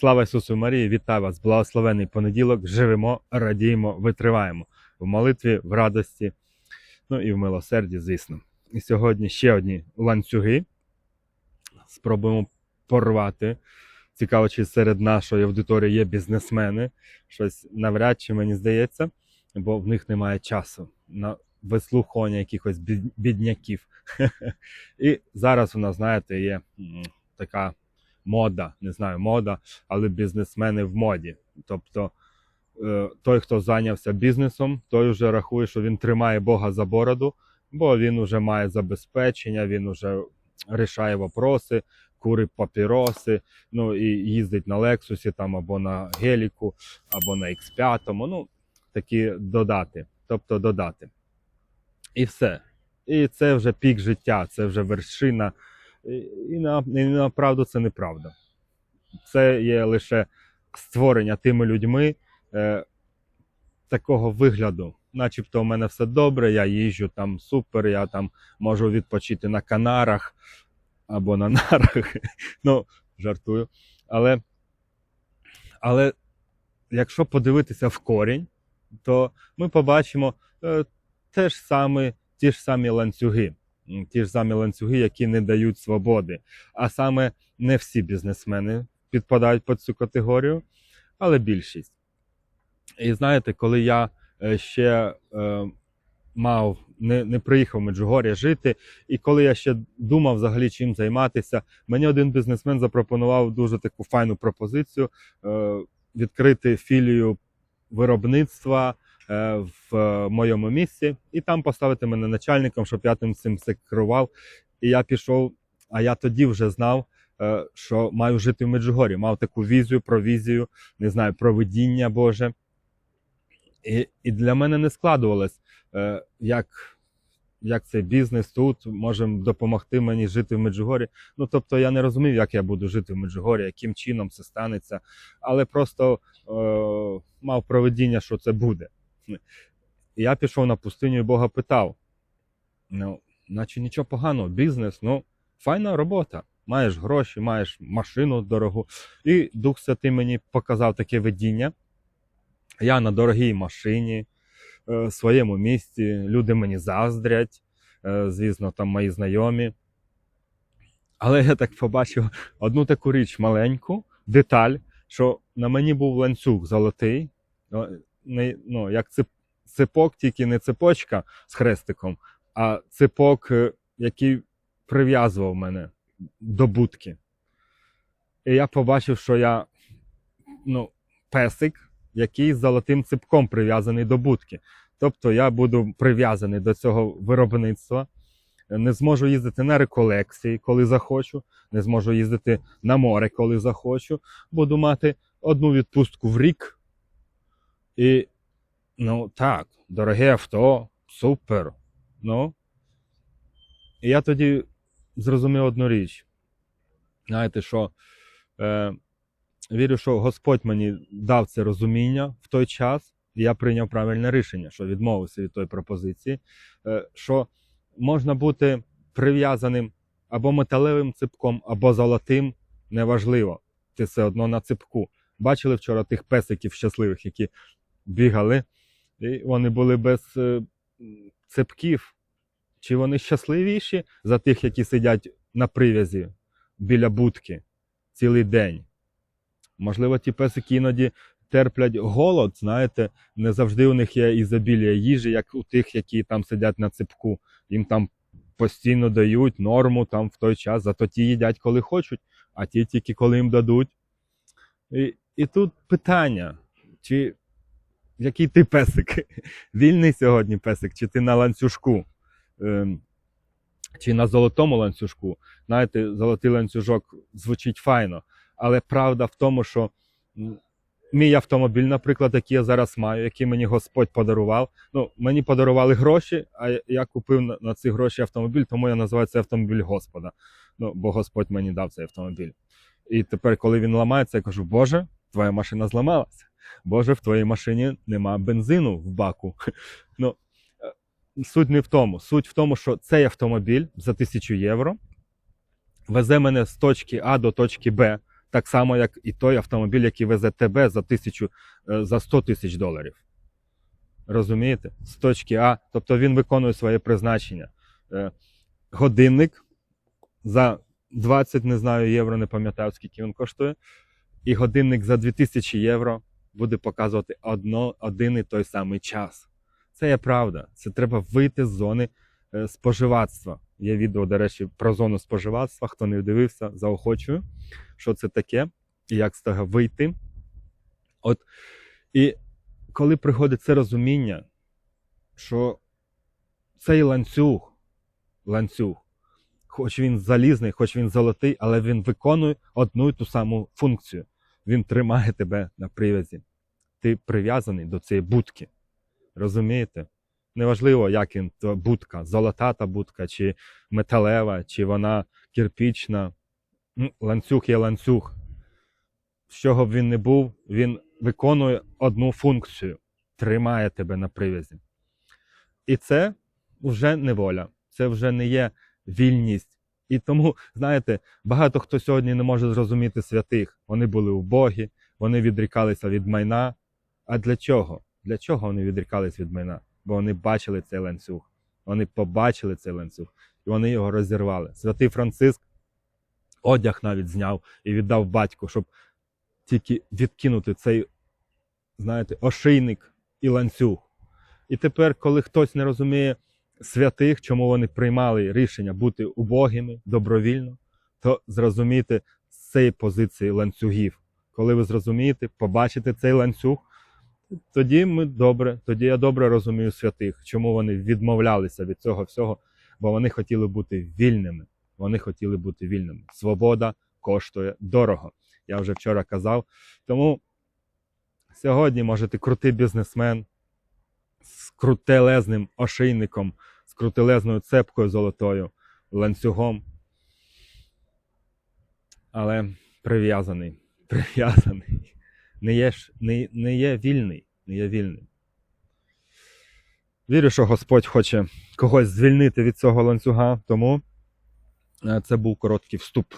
Слава Ісусу Марії, вітаю вас! Благословений понеділок. Живемо, радіємо, витриваємо в молитві, в радості, ну і в милосерді, звісно. І сьогодні ще одні ланцюги. Спробуємо порвати. Цікаво, чи серед нашої аудиторії є бізнесмени. Щось навряд чи мені здається, бо в них немає часу на вислухання якихось бідняків. І зараз у нас, знаєте, є така мода, не знаю, мода, але бізнесмени в моді. Тобто е, той, хто зайнявся бізнесом, той вже рахує, що він тримає Бога за бороду, бо він вже має забезпечення, він вже рішає вопроси, курить папіроси, ну і їздить на Лексусі там або на Геліку, або на X5, ну такі додати, тобто додати. І все. І це вже пік життя, це вже вершина. І, на, і направду це неправда. Це є лише створення тими людьми е, такого вигляду. Начебто у мене все добре, я їжджу там супер, я там можу відпочити на Канарах або на нарах. ну, жартую. Але, але якщо подивитися в корінь, то ми побачимо е, те ж саме, ті ж самі ланцюги. Ті ж самі ланцюги, які не дають свободи. А саме не всі бізнесмени підпадають під цю категорію, але більшість. І знаєте, коли я е, ще е, мав, не, не приїхав в Меджугор'я жити, і коли я ще думав взагалі чим займатися, мені один бізнесмен запропонував дуже таку файну пропозицію е, відкрити філію виробництва в е, моєму місці, і там поставити мене начальником, щоб я тим цим все керував. І я пішов, а я тоді вже знав, е, що маю жити в Меджугорі, мав таку візію, провізію, не знаю, провидіння Боже. І, і для мене не складувалось, е, як, як цей бізнес тут може допомогти мені жити в Меджугорі. Ну, тобто я не розумів, як я буду жити в Меджугорі, яким чином це станеться, але просто е, мав провидіння, що це буде. Я пішов на пустиню і Бога питав: ну, наче нічого поганого, бізнес, ну, файна робота. Маєш гроші, маєш машину дорогу. І Дух Святий мені показав таке видіння. Я на дорогій машині, е, в своєму місті, люди мені заздрять, е, звісно, там мої знайомі. Але я так побачив одну таку річ маленьку, деталь, що на мені був ланцюг золотий, не, ну, як цеп, цепок, тільки не цепочка з хрестиком, а цепок, е, який прив'язував мене до будки. І я побачив, що я ну, песик, який з золотим цепком прив'язаний до будки. Тобто я буду прив'язаний до цього виробництва, не зможу їздити на реколекції, коли захочу, не зможу їздити на море, коли захочу. Буду мати одну відпустку в рік. І, ну так, дороге авто, супер. Ну. І я тоді зрозумів одну річ. Знаєте, що е, вірю, що Господь мені дав це розуміння в той час, і я прийняв правильне рішення, що відмовився від тої пропозиції, е, що можна бути прив'язаним або металевим ципком, або золотим, неважливо. Ти все одно на ципку. Бачили вчора тих песиків щасливих, які бігали, і вони були без е, ципків. Чи вони щасливіші за тих, які сидять на прив'язі біля будки цілий день? Можливо, ті песики іноді терплять голод, знаєте, не завжди у них є ізобілія їжі, як у тих, які там сидять на ципку. Їм там постійно дають норму там в той час, зато ті їдять, коли хочуть, а ті тільки коли їм дадуть. І, і тут питання, чи який ти песик? Вільний сьогодні песик, чи ти на ланцюжку? Ем, чи на золотому ланцюжку. Знаєте, золотий ланцюжок звучить файно, але правда в тому, що мій автомобіль, наприклад, який я зараз маю, який мені Господь подарував. Ну, мені подарували гроші, а я- купив на ці гроші автомобіль, тому я називаю це автомобіль Господа. Ну, бо Господь мені дав цей автомобіль. І тепер, коли він ламається, я кажу: Боже, твоя машина зламалася. Боже, в твоїй машині нема бензину в баку. Ну, е, суть не в тому. Суть в тому, що цей автомобіль за 1000 євро везе мене з точки А до точки Б. Так само, як і той автомобіль, який везе тебе за тисячу, е, за 100 тисяч доларів. Розумієте? З точки А. Тобто він виконує своє призначення. Е, Годинник за 20, не знаю, євро, не пам'ятаю, скільки він коштує. І годинник за 2000 євро буде показувати одно, один і той самий час. Це є правда. Це треба вийти з зони е, споживацтва. Є відео, до речі, про зону споживацтва. Хто не дивився, заохочую, що це таке і як з того вийти. От, і коли приходить це розуміння, що цей ланцюг, ланцюг, хоч він залізний, хоч він золотий, але він виконує одну і ту саму функцію. Він тримає тебе на прив'язі. Ти прив'язаний до цієї будки. Розумієте? Неважливо, як він то будка, золота та будка, чи металева, чи вона кирпічна. Ну, Ланцюг є ланцюг. З чого б він не був, він виконує одну функцію, тримає тебе на прив'язі. І це вже не воля, це вже не є вільність. І тому, знаєте, багато хто сьогодні не може зрозуміти святих. Вони були убогі, вони відрікалися від майна. А для чого? Для чого вони відрікались від майна? Бо вони бачили цей ланцюг. Вони побачили цей ланцюг, і вони його розірвали. Святий Франциск одяг навіть зняв і віддав батьку, щоб тільки відкинути цей, знаєте, ошийник і ланцюг. І тепер, коли хтось не розуміє святих, чому вони приймали рішення бути убогими добровільно, то зрозумійте з цієї позиції ланцюгів. Коли ви зрозумієте, побачите цей ланцюг, тоді ми добре, тоді я добре розумію святих, чому вони відмовлялися від цього всього, бо вони хотіли бути вільними. Вони хотіли бути вільними. Свобода коштує дорого. Я вже вчора казав. Тому сьогодні можете крутий бізнесмен з крутелезним ошейником, з крутелезною цепкою золотою, ланцюгом. Але прив'язаний, прив'язаний. Не є, не, не є вільний, не є вільний. Вірю, що Господь хоче когось звільнити від цього ланцюга, тому е, це був короткий вступ.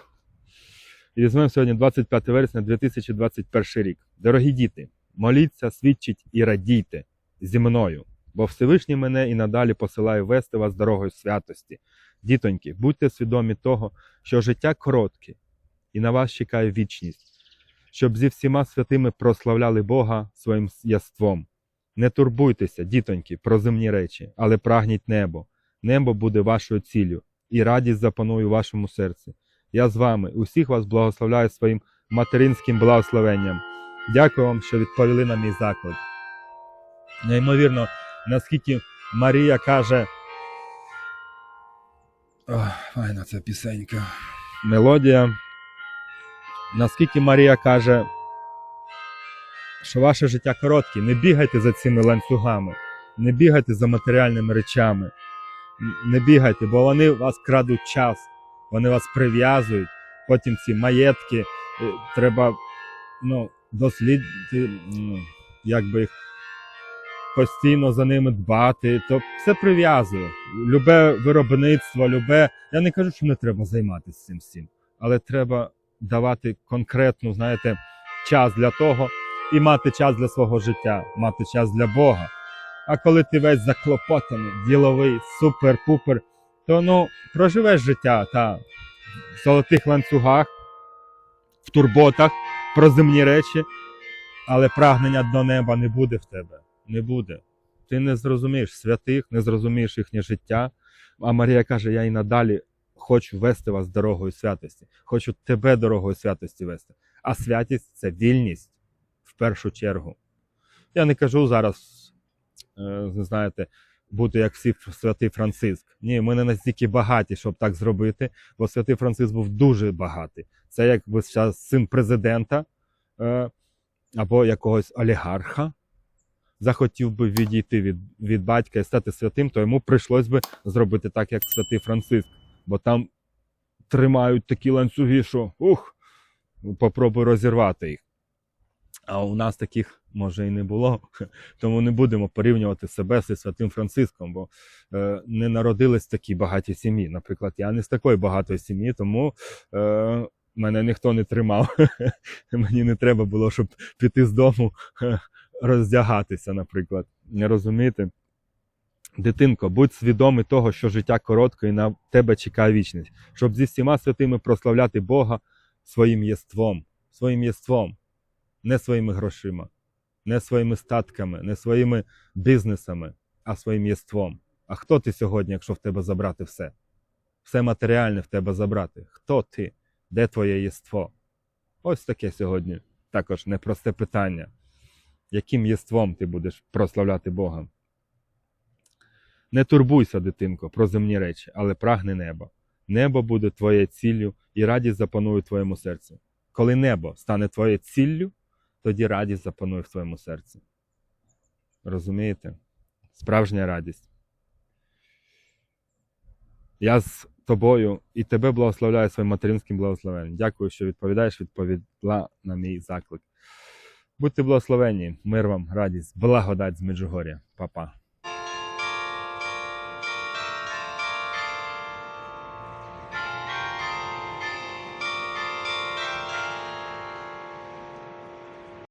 І візьмемо сьогодні 25 вересня 2021 рік. Дорогі діти, моліться, свідчіть і радійте зі мною, бо Всевишній мене і надалі посилає вести вас дорогою святості. Дітоньки, будьте свідомі того, що життя коротке, і на вас чекає вічність, щоб зі всіма святими прославляли Бога своїм яством. Не турбуйтеся, дітоньки, про земні речі, але прагніть небо. Небо буде вашою ціллю, і радість запанує у вашому серці. Я з вами, усіх вас благословляю своїм материнським благословенням. Дякую вам, що відповіли на мій заклик. Неймовірно, наскільки Марія каже. Ох, файна ця пісенька. Мелодія. Наскільки Марія каже, що ваше життя коротке, не бігайте за цими ланцюгами, не бігайте за матеріальними речами, не бігайте, бо вони вас крадуть час, вони вас прив'язують. Потім ці маєтки е, треба ну, дослідити, як би їх постійно за ними дбати. То все прив'язує. Любе виробництво, любе. Я не кажу, що не треба займатися цим всім, але треба давати конкретну, знаєте, час для того і мати час для свого життя, мати час для Бога. А коли ти весь заклопотаний, діловий, супер-пупер, то ну проживеш життя та в золотих ланцюгах, в турботах про земні речі, але прагнення до неба не буде в тебе. Не буде. Ти не зрозумієш святих, не зрозумієш їхнє життя. А Марія каже: я і надалі хочу вести вас дорогою святості, хочу тебе дорогою святості вести. А святість це вільність в першу чергу. Я не кажу зараз, е, знаєте, бути як всі святий Франциск. Ні, ми не настільки багаті, щоб так зробити, бо святий Франциск був дуже багатий. Це якби зараз син президента е, або якогось олігарха. Захотів би відійти від, від батька і стати святим, то йому прийшлось би зробити так, як святий Франциск, бо там тримають такі ланцюги, що ух, попробуй розірвати їх. А у нас таких може і не було, тому не будемо порівнювати себе зі святим Франциском, бо е, не народились в такій багатій сім'ї. Наприклад, я не з такої багатої сім'ї, тому е, Мене ніхто не тримав. Мені не треба було, щоб піти з дому роздягатися, наприклад. Не розумієте? Дитинко, будь свідомий того, що життя коротке і на тебе чекає вічність, щоб зі всіма святими прославляти Бога своїм єством, своїм єством, не своїми грошима, не своїми статками, не своїми бізнесами, а своїм єством. А хто ти сьогодні, якщо в тебе забрати все? Все матеріальне в тебе забрати. Хто ти? Де твоє єство? Ось таке сьогодні також непросте питання. Яким єством ти будеш прославляти Бога? Не турбуйся, дитинко, про земні речі, але прагни небо. Небо буде твоєю ціллю, і радість запанує в твоєму серці. Коли небо стане твоєю ціллю, тоді радість запанує в твоєму серці. Розумієте? Справжня радість. Я з тобою і тебе благословляю своїм материнським благословенням. Дякую, що відповідаєш, відповіла на мій заклик. Будьте благословені, мир вам, радість, благодать з Меджугор'я. Па-па.